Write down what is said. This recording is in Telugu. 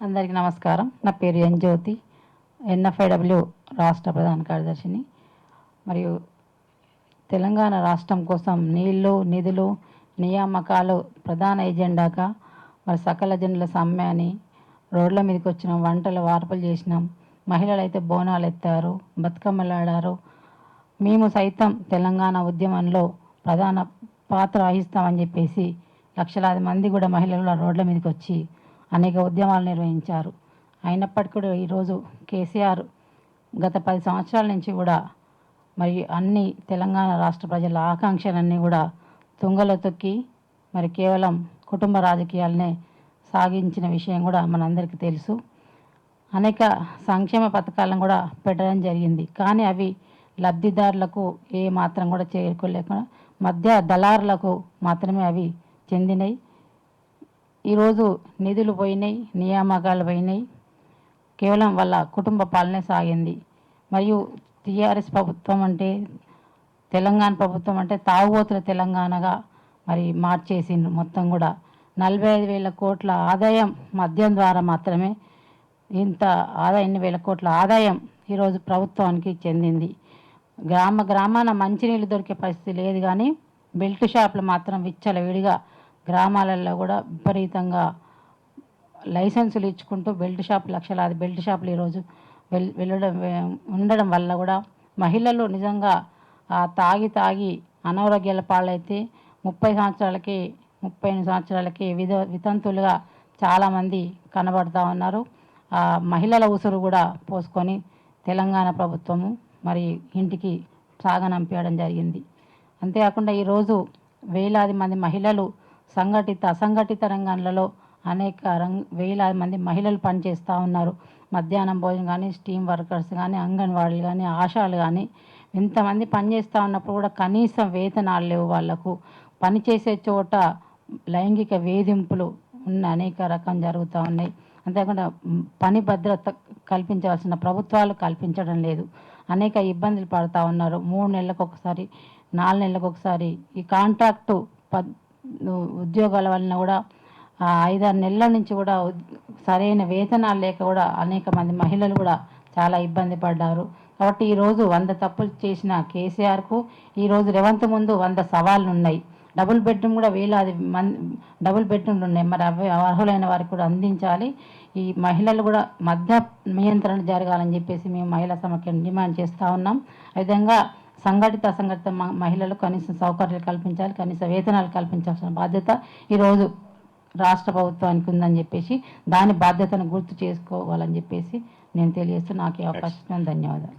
అందరికీ నమస్కారం. నా పేరు ఎన్ జ్యోతి ఎన్ఎఫ్ఐడబ్ల్యూ రాష్ట్ర ప్రధాన కార్యదర్శిని. మరియు తెలంగాణ రాష్ట్రం కోసం నీళ్ళు నిధులు నియామకాలు ప్రధాన ఎజెండాగా మరి సకల జనుల సమ్మె అని రోడ్ల మీదకి వచ్చినాం వంటలు వార్పులు చేసినాం మహిళలు అయితే బోనాలు ఎత్తారు బతుకమ్మలాడారు. మేము సైతం తెలంగాణ ఉద్యమంలో ప్రధాన పాత్ర వహిస్తామని చెప్పేసి లక్షలాది మంది కూడా మహిళలు రోడ్ల మీదకి వచ్చి అనేక ఉద్యమాలు నిర్వహించారు. అయినప్పటికీ కూడా ఈరోజు కేసీఆర్ గత పది సంవత్సరాల నుంచి కూడా మరి అన్ని తెలంగాణ రాష్ట్ర ప్రజల ఆకాంక్షలన్నీ కూడా తుంగలో తొక్కి మరి కేవలం కుటుంబ రాజకీయాలనే సాగించిన విషయం కూడా మనందరికీ తెలుసు. అనేక సంక్షేమ పథకాలను కూడా పెట్టడం జరిగింది. కానీ అవి లబ్ధిదారులకు ఏ మాత్రం కూడా చేరుకోలేకుండా మధ్య దళారులకు మాత్రమే అవి చెందినవి ఈరోజు నిధులు పోయినాయి నియామకాలు పోయినాయి. కేవలం వాళ్ళ కుటుంబ పాలనే సాగింది. మరియు టీఆర్ఎస్ ప్రభుత్వం అంటే తెలంగాణ ప్రభుత్వం అంటే తాగుబోతుల తెలంగాణగా మరి మార్చేసిండ్రు మొత్తం కూడా. నలభై ఐదు వేల కోట్ల ఆదాయం మద్యం ద్వారా మాత్రమే ఇంత ఆదాయం ఎన్ని వేల కోట్ల ఆదాయం ఈరోజు ప్రభుత్వానికి చెందింది. గ్రామ గ్రామాన మంచినీళ్ళు దొరికే పరిస్థితి లేదు కానీ బెల్ట్ షాపులు మాత్రం విచ్చలవిడిగా గ్రామాలలో కూడా విపరీతంగా లైసెన్సులు ఇచ్చుకుంటూ బెల్ట్ షాప్ లక్షలాది బెల్ట్ షాపులు ఈరోజు వెల్ వెళ్ళడం ఉండడం వల్ల కూడా మహిళలు నిజంగా ఆ తాగి తాగి అనారోగ్యాల పాలైతే ముప్పై సంవత్సరాలకి ముప్పై ఎనిమిది సంవత్సరాలకి విధ వితంతులుగా చాలామంది కనబడతా ఉన్నారు. ఆ మహిళల ఉసురు కూడా పోసుకొని తెలంగాణ ప్రభుత్వము మరి ఇంటికి సాగనంపేయడం జరిగింది. అంతేకాకుండా ఈరోజు వేలాది మంది మహిళలు సంఘటిత అసంఘటిత రంగాలలో అనేక రంగ వేలాది మంది మహిళలు పనిచేస్తూ ఉన్నారు. మధ్యాహ్నం భోజనం కానీ స్టీమ్ వర్కర్స్ కానీ అంగన్వాడీలు కానీ ఆశాలు కానీ ఇంతమంది పనిచేస్తూ ఉన్నప్పుడు కూడా కనీసం వేతనాలు లేవు వాళ్ళకు పనిచేసే చోట లైంగిక వేధింపులు ఉన్న అనేక రకం జరుగుతూ ఉన్నాయి. అంతేకాకుండా పని భద్రత కల్పించాల్సిన ప్రభుత్వాలు కల్పించడం లేదు. అనేక ఇబ్బందులు పడుతూ ఉన్నారు. మూడు నెలలకు ఒకసారి నాలుగు నెలలకు ఒకసారి ఈ కాంట్రాక్టు ఉద్యోగాల వలన కూడా ఐదారు నెలల నుంచి కూడా సరైన వేతనాలు లేక కూడా అనేక మంది మహిళలు కూడా చాలా ఇబ్బంది పడ్డారు. కాబట్టి ఈరోజు వంద తప్పులు చేసిన కేసీఆర్కు ఈరోజు రేవంత్ ముందు వంద సవాళ్ళు ఉన్నాయి. డబుల్ బెడ్రూమ్ కూడా వేలాది మన్ డబుల్ బెడ్రూమ్లు ఉన్నాయి. మరి అవి అర్హులైన వారికి కూడా అందించాలి. ఈ మహిళలు కూడా మధ్య నియంత్రణ జరగాలని చెప్పేసి మేము మహిళా సమాఖ్యను డిమాండ్ చేస్తూ ఉన్నాం. ఆ విధంగా సంఘటిత అసంఘటిత మ- మహిళలు సౌకర్యాలు కల్పించాలి కనీస వేతనాలు కల్పించాల్సిన బాధ్యత ఈరోజు రాష్ట్ర ప్రభుత్వానికి ఉందని చెప్పేసి దాని బాధ్యతను గుర్తు చేసుకోవాలని చెప్పేసి నేను తెలియజేస్తూ నాకు ఈ అవకాశం ధన్యవాదాలు.